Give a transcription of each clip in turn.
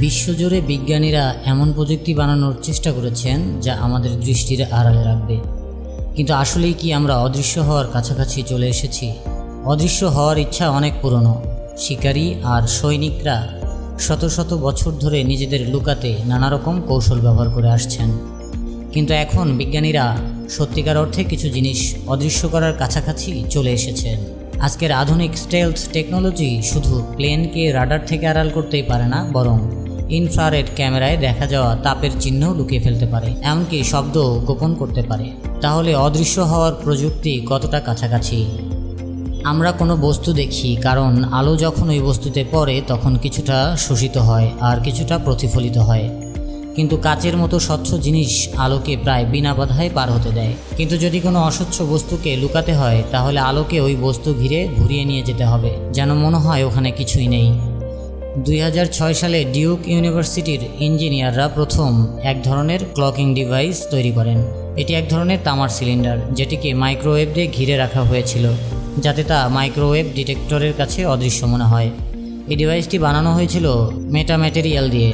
বিশ্বজুড়ে বিজ্ঞানীরা এমন প্রযুক্তি বানানোর চেষ্টা করেছেন যা আমাদের দৃষ্টির আড়ালে রাখবে। কিন্তু আসলেই কি আমরা অদৃশ্য হওয়ার কাছাকাছি চলে এসেছি? অদৃশ্য হওয়ার ইচ্ছা অনেক পুরনো। শিকারী আর সৈনিকরা শত শত বছর ধরে নিজেদের লুকাতে নানা রকম কৌশল ব্যবহার করে আসছেন। কিন্তু এখন বিজ্ঞানীরা সত্যিকার অর্থে কিছু জিনিস অদৃশ্য করার কাছাকাছি চলে এসেছেন। আজকের আধুনিক স্টেলস টেকনোলজি শুধু প্লেনকে রাডার থেকে আড়াল করতেই পারে না, বরং ইনফ্রারেড ক্যামেরায় দেখা যাওয়া তাপের চিহ্ন লুকিয়ে ফেলতে পারে, এমনকি শব্দ গোপন করতে পারে। তাহলে অদৃশ্য হওয়ার প্রযুক্তি কতটা কাছাকাছি? আমরা কোনো বস্তু দেখি, কারণ আলো যখন ওই বস্তুতে পড়ে, তখন কিছুটা শোষিত হয় আর কিছুটা প্রতিফলিত হয়। কিন্তু কাচের মতো স্বচ্ছ জিনিস আলোকে প্রায় বিনা বাধায় পার হতে দেয়। কিন্তু যদি কোনো অস্বচ্ছ বস্তুকে লুকাতে হয়, তাহলে আলোকে ওই বস্তু ঘিরে ঘুরিয়ে নিয়ে যেতে হবে, যেন মনে হয় ওখানে কিছুই নেই। দুই হাজার ছয় সালে ডিউক ইউনিভার্সিটির ইঞ্জিনিয়াররা প্রথম এক ধরনের ক্লকিং ডিভাইস তৈরি করেন। এটি এক ধরনের তামার সিলিন্ডার, যেটিকে মাইক্রোওয়েভ দিয়ে ঘিরে রাখা হয়েছিল, যাতে তা মাইক্রোওয়েভ ডিটেক্টরের কাছে অদৃশ্য মনে হয়। এই ডিভাইসটি বানানো হয়েছিল মেটাম্যাটেরিয়াল দিয়ে।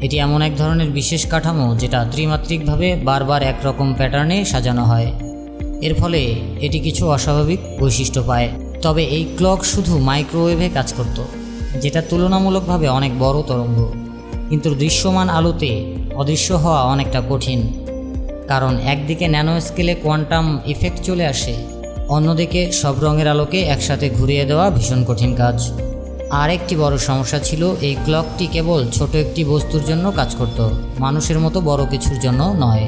এটি এমন এক ধরনের বিশেষ কাঠামো যেটা ত্রিমাত্রিকভাবে বারবার একরকম প্যাটার্নে সাজানো হয়। এর ফলে এটি কিছু অস্বাভাবিক বৈশিষ্ট্য পায়। তবে এই ক্লক শুধু মাইক্রোওয়েভে কাজ করত। যেটা তুলনামূলকভাবে অনেক বড় তরঙ্গ, কিন্তু দৃশ্যমান আলোতে অদৃশ্য হওয়া অনেকটা কঠিন। কারণ একদিকে ন্যানো স্কেলে কোয়ান্টাম ইফেক্ট চলে আসে, অন্যদিকে সব রঙের আলোকে একসাথে ঘুরিয়ে দেওয়া ভীষণ কঠিন কাজ। আর একটি বড় সমস্যা ছিল, এই ক্লকটি কেবল ছোট একটি বস্তুর জন্য কাজ করত, মানুষের মতো বড় কিছুর জন্য নয়।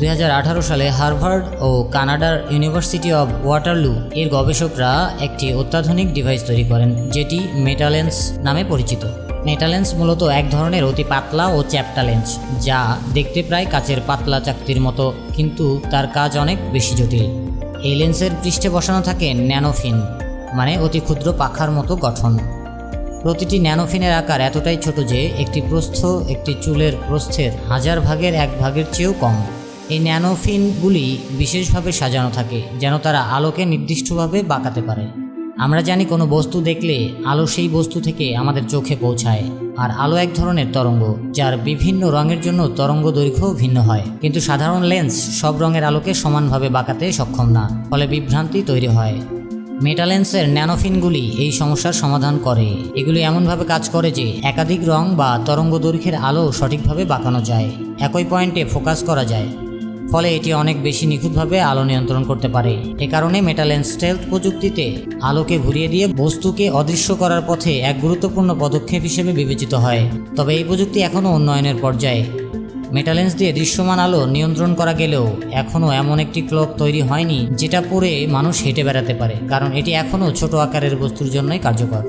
দু হাজার আঠারো সালে হার্ভার্ড ও কানাডার ইউনিভার্সিটি অব ওয়াটারলু এর গবেষকরা একটি অত্যাধুনিক ডিভাইস তৈরি করেন, যেটি মেটালেন্স নামে পরিচিত। মেটালেন্স মূলত এক ধরনের অতি পাতলা ও চ্যাপ্টা লেন্স, যা দেখতে প্রায় কাচের পাতলা চাকতির মতো, কিন্তু তার কাজ অনেক বেশি জটিল। এই লেন্সের পৃষ্ঠে বসানো থাকে ন্যানোফিন মানে অতি ক্ষুদ্র পাখার মতো গঠন। প্রতিটি ন্যানোফিনের আকার এতটাই ছোট যে একটি প্রস্থ একটি চুলের প্রস্থের হাজার ভাগের এক ভাগের চেয়েও কম। এই ন্যানোফিনগুলি বিশেষভাবে সাজানো থাকে, যেন তারা আলোকে নির্দিষ্টভাবে বাঁকাতে পারে। আমরা জানি কোনো বস্তু দেখলে আলো সেই বস্তু থেকে আমাদের চোখে পৌঁছায়, আর আলো এক ধরনের তরঙ্গ, যার বিভিন্ন রঙের জন্য তরঙ্গ দৈর্ঘ্য ভিন্ন হয়। কিন্তু সাধারণ লেন্স সব রঙের আলোকে সমানভাবে বাঁকাতে সক্ষম না, ফলে বিভ্রান্তি তৈরি হয়। মেটালেন্সের ন্যানোফিনগুলি এই সমস্যার সমাধান করে। এগুলি এমনভাবে কাজ করে যে একাধিক রং বা তরঙ্গ দৈর্ঘ্যের আলো সঠিকভাবে বাঁকানো যায়, একই পয়েন্টে ফোকাস করা যায়। ফলে এটি অনেক বেশি নিখুঁতভাবে আলো নিয়ন্ত্রণ করতে পারে। এ কারণে মেটালেন্স স্টেলথ প্রযুক্তিতে আলোকে ঘুরিয়ে দিয়ে বস্তুকে অদৃশ্য করার পথে এক গুরুত্বপূর্ণ পদক্ষেপ হিসেবে বিবেচিত হয়। তবে এই প্রযুক্তি এখনও উন্নয়নের পর্যায়ে। মেটালেন্স দিয়ে দৃশ্যমান আলো নিয়ন্ত্রণ করা গেলেও এখনও এমন একটি ক্লক তৈরি হয়নি যেটা পরে মানুষ হেঁটে বেড়াতে পারে, কারণ এটি এখনও ছোট আকারের বস্তুর জন্যই কার্যকর।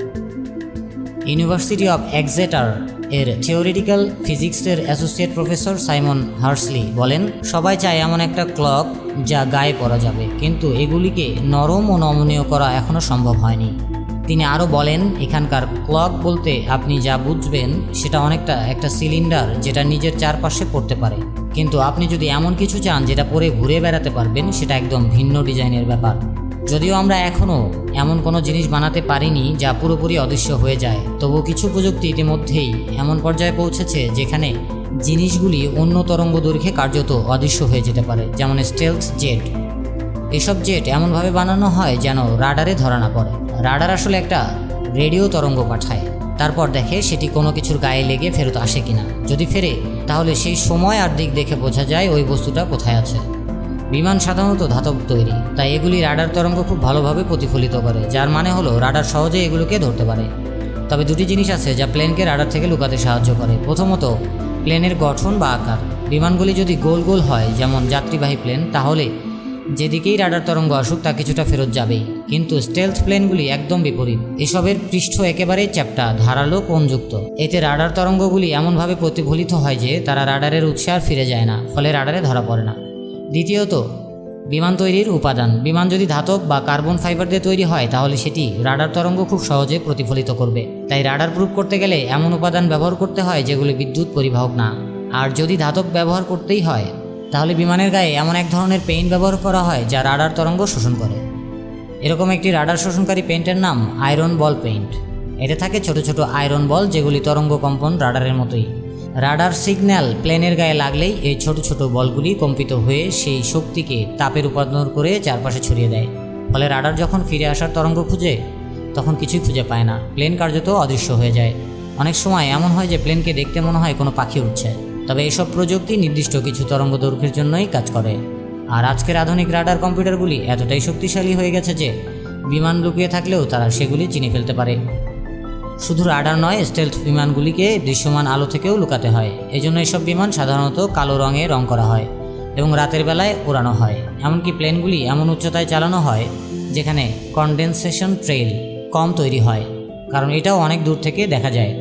ইউনিভার্সিটি অফ এক্সেটার এর থিওরিটিক্যাল ফিজিক্সের অ্যাসোসিয়েট প্রফেসর সাইমন হার্সলি বলেন, সবাই চায় এমন একটা ক্লক যা গায়ে পরা যাবে, কিন্তু এগুলিকে নরম ও নমনীয় করা এখনও সম্ভব হয়নি। তিনি আরও বলেন, এখানকার ক্লক বলতে আপনি যা বুঝবেন, সেটা অনেকটা একটা সিলিন্ডার যেটা নিজের চারপাশে পড়তে পারে। কিন্তু আপনি যদি এমন কিছু চান যেটা পরে ঘুরে বেড়াতে পারবেন, সেটা একদম ভিন্ন ডিজাইনের ব্যাপার। যদিও আমরা এখনও এমন কোনো জিনিস বানাতে পারিনি যা পুরোপুরি অদৃশ্য হয়ে যায়, তবু কিছু প্রযুক্তি ইতিমধ্যেই এমন পর্যায়ে পৌঁছেছে যেখানে জিনিসগুলি অন্য তরঙ্গ দৈর্ঘ্যে কার্যত অদৃশ্য হয়ে যেতে পারে, যেমন স্টেলস জেট এসব জেট এমনভাবে বানানো হয় যেন রাডারে ধরা না পড়ে। রাডার আসলে একটা রেডিও তরঙ্গ পাঠায়, তারপর দেখে সেটি কোনো কিছুর গায়ে লেগে ফেরত আসে কিনা। যদি ফেরে, তাহলে সেই সময় আর দিক দেখে বোঝা যায় ওই বস্তুটা কোথায় আছে। বিমান সাধারণত ধাতব তৈরি, তাই এগুলি রাডার তরঙ্গ খুব ভালোভাবে প্রতিফলিত করে, যার মানে হলো রাডার সহজে এগুলোকে ধরতে পারে। তবে দুটি জিনিস আছে যা প্লেনকে রাডার থেকে লুকাতে সাহায্য করে। প্রথমত, প্লেনের গঠন বা আকার। বিমানগুলি যদি গোল গোল হয়, যেমন যাত্রীবাহী প্লেন, তাহলে যেদিকেই রাডার তরঙ্গ আসুক তা কিছুটা ফেরত যাবেই। কিন্তু স্টেলথ প্লেনগুলি একদম বিপরীত। এসবের পৃষ্ঠ একেবারেই চ্যাপ্টা, ধারালো কোণযুক্ত। এতে রাডার তরঙ্গগুলি এমনভাবে প্রতিফলিত হয় যে তারা রাডারের উৎসে আর ফিরে যায় না, ফলে রাডারে ধরা পড়ে না। দ্বিতীয়ত, বিমান তৈরির উপাদান। বিমান যদি ধাতব বা কার্বন ফাইবার দিয়ে তৈরি হয়, তাহলে সেটি রাডার তরঙ্গ খুব সহজে প্রতিফলিত করবে। তাই রাডার প্রুফ করতে গেলে এমন উপাদান ব্যবহার করতে হয় যেগুলি বিদ্যুৎ পরিবাহক না। আর যদি ধাতব ব্যবহার করতেই হয়, তাহলে বিমানের গায়ে এমন এক ধরনের পেইন্ট ব্যবহার করা হয় যা রাডার তরঙ্গ শোষণ করে। এরকম একটি রাডার শোষণকারী পেইন্টের নাম আয়রন বল পেইন্ট। এতে থাকে ছোট ছোট আয়রন বল যেগুলি তরঙ্গ কম্পন রাডারের মতোই। রাডার সিগন্যাল প্লেনের গায়ে লাগলেই এই ছোট ছোট বলগুলি কম্পিত হয়ে সেই শক্তিকে তাপে রূপান্তর করে চারপাশে ছড়িয়ে দেয়। ফলে রাডার যখন ফিরে আসার তরঙ্গ খুঁজে, তখন কিছুই খুঁজে পায় না। প্লেন কার্যত অদৃশ্য হয়ে যায়। অনেক সময় এমন হয় যে প্লেনকে দেখতে মনে হয় কোনো পাখি উঠছে তবে এসব প্রযুক্তি নির্দিষ্ট কিছু তরঙ্গ দৈর্ঘ্যের জন্যই কাজ করে। আর আজকের আধুনিক রাডার কম্পিউটারগুলি এতটাই শক্তিশালী হয়ে গেছে যে, বিমান লুকিয়ে থাকলেও তারা সেগুলি চিনে ফেলতে পারে। শুধু রাডার নয় স্টেলথ বিমানগুলিকে দৃশ্যমান আলো থেকেও লুকাতে হয়। এজন্য এসব বিমান সাধারণত কালো রঙে রং করা হয় এবং রাতের বেলায় ওড়ানো হয়। এমনকি প্লেনগুলি এমন উচ্চতায় চালানো হয় যেখানে কনডেনসেশন ট্রেল কম তৈরি হয়, কারণ এটাও অনেক দূর থেকে দেখা যায়।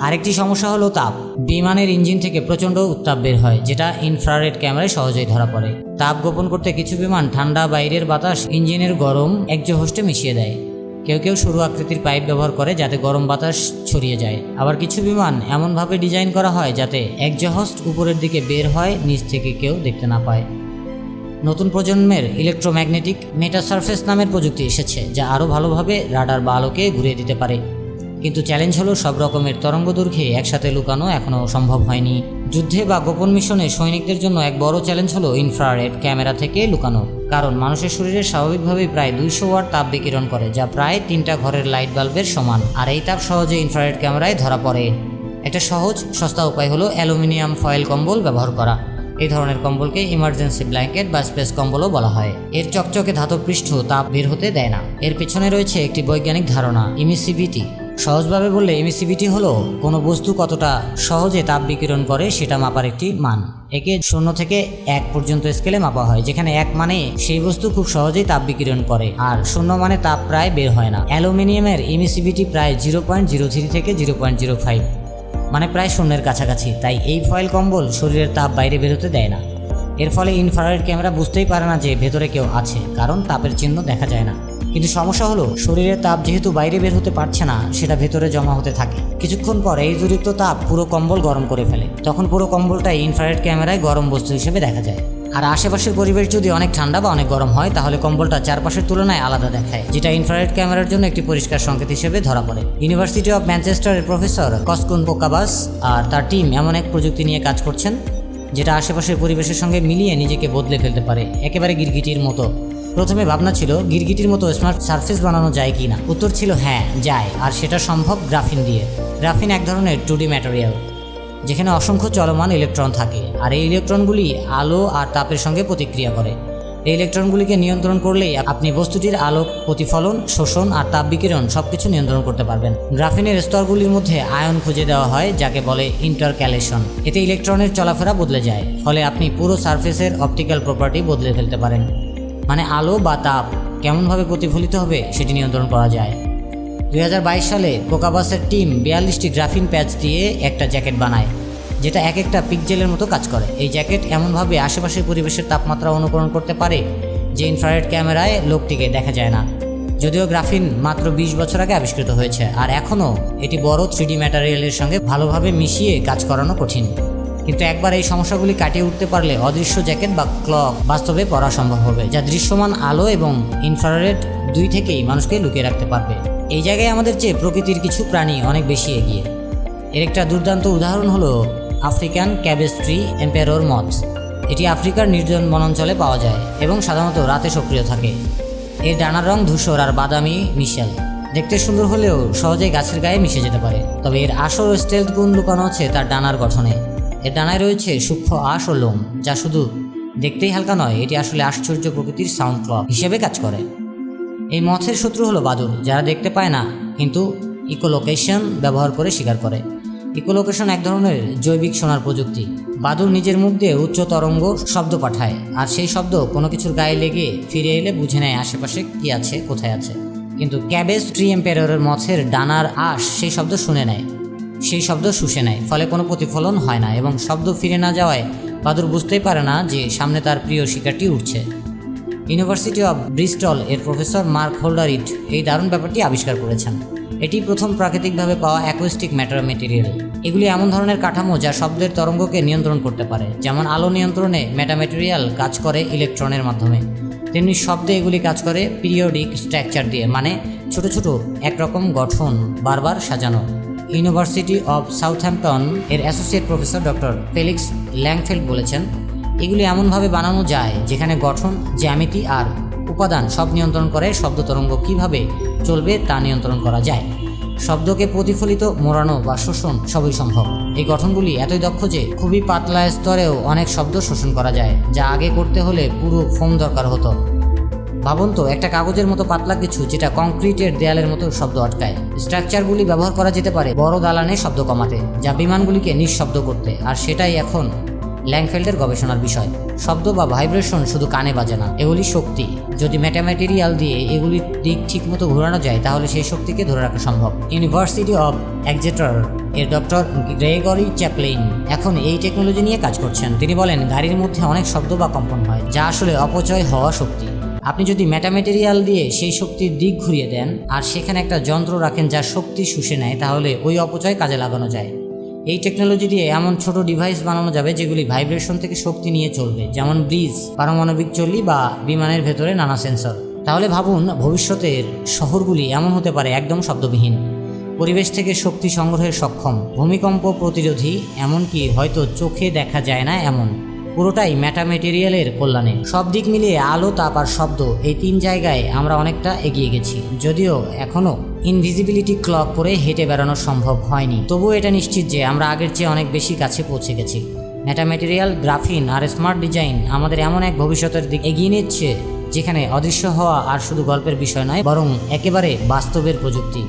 আরেকটি সমস্যা হলো তাপ। বিমানের ইঞ্জিন থেকে প্রচণ্ড উত্তাপ বের হয়, যেটা ইনফ্রারেড ক্যামেরায় সহজেই ধরা পড়ে। তাপ গোপন করতে কিছু বিমান ঠান্ডা বাইরের বাতাস ইঞ্জিনের গরম একজোহস্টে মিশিয়ে দেয়। কেউ কেউ সরু আকৃতির পাইপ ব্যবহার করে যাতে গরম বাতাস ছড়িয়ে যায়। আবার কিছু বিমান এমনভাবে ডিজাইন করা হয় যাতে একজহস্ট উপরের দিকে বের হয়, নিচ থেকে কেউ দেখতে না পায়। নতুন প্রজন্মের ইলেকট্রোম্যাগনেটিক মেটা সারফেস নামের প্রযুক্তি এসেছে, যা আরও ভালোভাবে রাডার বা আলোকে ঘুরিয়ে দিতে পারে। কিন্তু চ্যালেঞ্জ হলো সব রকমের তরঙ্গ দৈর্ঘ্যে একসাথে লুকানো এখনও সম্ভব হয়নি। যুদ্ধে বা গোপন মিশনে সৈনিকদের জন্য এক বড় চ্যালেঞ্জ হলো ইনফ্রারেড ক্যামেরা থেকে লুকানো। কারণ মানুষের শরীরে স্বাভাবিকভাবেই প্রায় দুইশো ওয়াট তাপ বিকিরণ করে, যা প্রায় তিনটা ঘরের লাইট বাল্বের সমান। আর এই তাপ সহজে ইনফ্রারেড ক্যামেরায় ধরা পড়ে। একটা সহজ, সস্তা উপায় হলো অ্যালুমিনিয়াম ফয়েল কম্বল ব্যবহার করা। এই ধরনের কম্বলকে ইমার্জেন্সি ব্ল্যাঙ্কেট বা স্পেস কম্বলও বলা হয়। এর চকচকে ধাতব পৃষ্ঠ তাপ বের হতে দেয় না। এর পেছনে রয়েছে একটি বৈজ্ঞানিক ধারণা ইমিসিভিটি সহজভাবে বললে এমিসিভিটি হলো কোনো বস্তু কতটা সহজে তাপ বিকিরণ করে সেটা মাপার একটি মান। একে শূন্য থেকে এক পর্যন্ত স্কেলে মাপা হয়, যেখানে এক মানে সেই বস্তু খুব সহজেই তাপ বিকিরণ করে, আর শূন্য মানে তাপ প্রায় বের হয় না। অ্যালুমিনিয়ামের এমিসিভিটি প্রায় জিরো পয়েন্ট জিরো থ্রি থেকে জিরো পয়েন্ট জিরো ফাইভ মানে প্রায় শূন্যের কাছাকাছি, তাই এই ফয়েল কম্বল শরীরের তাপ বাইরে বেরোতে দেয় না। এর ফলে ইনফ্রারেড ক্যামেরা বুঝতেই পারে না যে ভেতরে কেউ আছে, কারণ তাপের চিহ্ন দেখা যায় না। কিন্তু সমস্যা হলো, শরীরের তাপ যেহেতু বাইরে বের হতে পারছে না, সেটা ভেতরে জমা হতে থাকে। কিছুক্ষণ পর এই অতিরিক্ত তাপ পুরো কম্বল গরম করে ফেলে। তখন পুরো কম্বলটাই ইনফ্রারেড ক্যামেরায় গরম বস্তু হিসেবে দেখা যায়। আর আশেপাশের পরিবেশ যদি অনেক ঠান্ডা বা অনেক গরম হয়, তাহলে কম্বলটা চারপাশের তুলনায় আলাদা দেখায়, যেটা ইনফ্রারেড ক্যামেরার জন্য একটি পরিষ্কার সংকেত হিসেবে ধরা পড়ে। ইউনিভার্সিটি অফ ম্যানচেস্টারের প্রফেসর কসকুন পোকাবাস আর তার টিম এমন এক প্রযুক্তি নিয়ে কাজ করছেন, যেটা আশেপাশের পরিবেশের সঙ্গে মিলিয়ে নিজেকে বদলে ফেলতে পারে, একেবারে গিরগিটির মতো। প্রথমে ভাবনা ছিল, গিরগিটির মতো স্মার্ট সার্ফেস বানানো যায় কি না উত্তর ছিল হ্যাঁ যায়। আর সেটা সম্ভব গ্রাফিন দিয়ে। গ্রাফিন এক ধরনের টুডি ম্যাটেরিয়াল যেখানে অসংখ্য চলমান ইলেকট্রন থাকে। আর এই ইলেকট্রনগুলি আলো আর তাপের সঙ্গে প্রতিক্রিয়া করে। এই ইলেকট্রনগুলিকে নিয়ন্ত্রণ করলেই আপনি বস্তুটির আলোক প্রতিফলন, শোষণ আর তাপ বিকিরণ সব কিছু নিয়ন্ত্রণ করতে পারবেন। গ্রাফিনের স্তরগুলির মধ্যে আয়ন খুঁজে দেওয়া হয়, যাকে বলে ইন্টারক্যালেশন এতে ইলেকট্রনের চলাফেরা বদলে যায়, ফলে আপনি পুরো সার্ফেসের অপটিক্যাল প্রপার্টি বদলে ফেলতে পারেন। মানে আলো বা তাপ কেমনভাবে প্রতিফলিত হবে সেটি নিয়ন্ত্রণ করা যায়। দু হাজার বাইশ সালে কোকাবাসের টিম বিয়াল্লিশটি গ্রাফিন প্যাচ দিয়ে একটা জ্যাকেট বানায়, যেটা এক একটা পিকজেলের মতো কাজ করে। এই জ্যাকেট এমনভাবে আশেপাশের পরিবেশের তাপমাত্রা অনুকরণ করতে পারে যে ইনফ্রারেড ক্যামেরায় লোকটিকে দেখা যায় না। যদিও গ্রাফিন মাত্র বিশ বছর আগে আবিষ্কৃত হয়েছে, আর এখনও এটি বড় থ্রিডি ম্যাটারিয়ালের সঙ্গে ভালোভাবে মিশিয়ে কাজ করানো কঠিন। কিন্তু একবার এই সমস্যাগুলি কাটিয়ে উঠতে পারলে অদৃশ্য জ্যাকেট বা ক্লক বাস্তবে পরা সম্ভব হবে, যা দৃশ্যমান আলো এবং ইনফ্রারেড দুই থেকেই মানুষকে লুকিয়ে রাখতে পারবে। এই জায়গায় আমাদের চেয়ে প্রকৃতির কিছু প্রাণী অনেক বেশি এগিয়ে। এর একটা দুর্দান্ত উদাহরণ হলো আফ্রিকান ক্যাবেস্ট্রি এম্পেরোর মথ। এটি আফ্রিকার নির্জন বনাঞ্চলে পাওয়া যায় এবং সাধারণত রাতে সক্রিয় থাকে। এর ডানার রং ধূসর আর বাদামি মিশাল। দেখতে সুন্দর হলেও সহজেই গাছের গায়ে মিশে যেতে পারে, তবে এর আসল স্টেলথ গুণ লুকানো আছে তার ডানার গঠনে। এর ডানায় রয়েছে সূক্ষ্ম আঁশ ও লোম, যা শুধু দেখতেই হালকা নয়, এটি আসলে আশ্চর্য প্রকৃতির সাউন্ড ক্লক হিসেবে কাজ করে। এই মথের শত্রু হলো বাদুর যারা দেখতে পায় না, কিন্তু ইকোলোকেশন ব্যবহার করে শিকার করে। ইকোলোকেশন এক ধরনের জৈবিক সোনার প্রযুক্তি। বাদুর নিজের মুখ দিয়ে উচ্চ তরঙ্গ শব্দ পাঠায়, আর সেই শব্দ কোনো কিছুর গায়ে লেগে ফিরে এলে বুঝে নেয় আশেপাশে কি আছে, কোথায় আছে। কিন্তু ক্যাবেজ ট্রি এম্পেররের মথের ডানার আশ সেই শব্দ শুনে নেয়। সেই শব্দ শুষে নেয়, ফলে কোনো প্রতিফলন হয় না এবং শব্দ ফিরে না যাওয়ায় বাদুর বুঝতেই পারে না যে সামনে তার প্রিয় শিকারটি উঠছে। ইউনিভার্সিটি অফ ব্রিস্টল এর প্রফেসর মার্ক হোল্ডারিট এই দারুণ ব্যাপারটি আবিষ্কার করেছেন। এটি প্রথম প্রাকৃতিকভাবে পাওয়া অ্যাকোস্টিক ম্যাটার মেটেরিয়াল। এগুলি এমন ধরনের কাঠামো যা শব্দের তরঙ্গকে নিয়ন্ত্রণ করতে পারে, যেমন আলো নিয়ন্ত্রণে মেটামেটেরিয়াল কাজ করে ইলেকট্রনের মাধ্যমে। তেমনি শব্দে এগুলি কাজ করে পিরিয়ডিক স্ট্রাকচার দিয়ে মানে ছোট ছোট একরকম গঠন বারবার সাজানো। ইউনিভার্সিটি অব সাউথহ্যাম্পটন এর associate professor doctor Felix Langfeld বলেছেন, এগুলি এমনভাবে বানানো যায় যেখানে গঠন, জ্যামিতি আর উপাদান সব নিয়ন্ত্রণ করে শব্দ তরঙ্গ কীভাবে চলবে তা নিয়ন্ত্রণ করা যায়। শব্দকে প্রতিফলিত, মোড়ানো বা শোষণ সবই সম্ভব। এই গঠনগুলি এতই দক্ষ যে খুবই পাতলা স্তরেও অনেক শব্দ শোষণ করা যায়, যা আগে করতে হলে পুরো ফোম দরকার হতো। ভাবুন তো, একটা কাগজের মতো পাতলা কিছু যেটা কংক্রিটের দেয়ালের মতো শব্দ আটকায়। স্ট্রাকচারগুলি ব্যবহার করা যেতে পারে বড় দালানে শব্দ কমাতে, যা বিমানগুলিকে নিঃশব্দ করতে, আর সেটাই এখন ল্যাংফেল্ডের গবেষণার বিষয়। শব্দ বা ভাইব্রেশন শুধু কানে বাজে না, এগুলি শক্তি। যদি ম্যাটামেটেরিয়াল দিয়ে এগুলির দিক ঠিকমতো ঘোরানো যায়, তাহলে সেই শক্তিকে ধরে রাখা সম্ভব। ইউনিভার্সিটি অব এক্সেটার এর ডক্টর গ্রেগরি চ্যাপলিন এখন এই টেকনোলজি নিয়ে কাজ করছেন। তিনি বলেন, গাড়ির মধ্যে অনেক শব্দ বা কম্পন হয়, যা আসলে অপচয় হওয়া শক্তি। আপনি যদি ম্যাটামেটেরিয়াল দিয়ে সেই শক্তির দিক ঘুরিয়ে দেন আর সেখানে একটা যন্ত্র রাখেন যা শক্তি শুষে নেয়, তাহলে ওই অপচয় কাজে লাগানো যায়। এই টেকনোলজি দিয়ে এমন ছোট ডিভাইস বানানো যাবে যেগুলি ভাইব্রেশন থেকে শক্তি নিয়ে চলবে, যেমন ব্রিজ পারমাণবিক চল্লি বা বিমানের ভেতরে নানা সেন্সর তাহলে ভাবুন, ভবিষ্যতের শহরগুলি এমন হতে পারে একদম শব্দবিহীন। পরিবেশ থেকে শক্তি সংগ্রহের সক্ষম। ভূমিকম্প প্রতিরোধী, এমনকি হয়তো চোখে দেখা যায় না এমন। পুরোটাই ম্যাটামেটেরিয়ালের কল্যাণে। সব দিক মিলিয়ে আলো, তাপ আর শব্দ, এই তিন জায়গায় আমরা অনেকটা এগিয়ে গেছি। যদিও এখনও ইনভিজিবিলিটি ক্লক পরে হেঁটে বেড়ানো সম্ভব হয়নি। তবুও এটা নিশ্চিত যে আমরা আগের চেয়ে অনেক বেশি কাছে পৌঁছে গেছি। ম্যাটামেটেরিয়াল গ্রাফিন আর স্মার্ট ডিজাইন আমাদের এমন এক ভবিষ্যতের দিক এগিয়ে নিচ্ছে যেখানে অদৃশ্য হওয়া আর শুধু গল্পের বিষয় নয়, বরং একেবারে বাস্তবের প্রযুক্তি।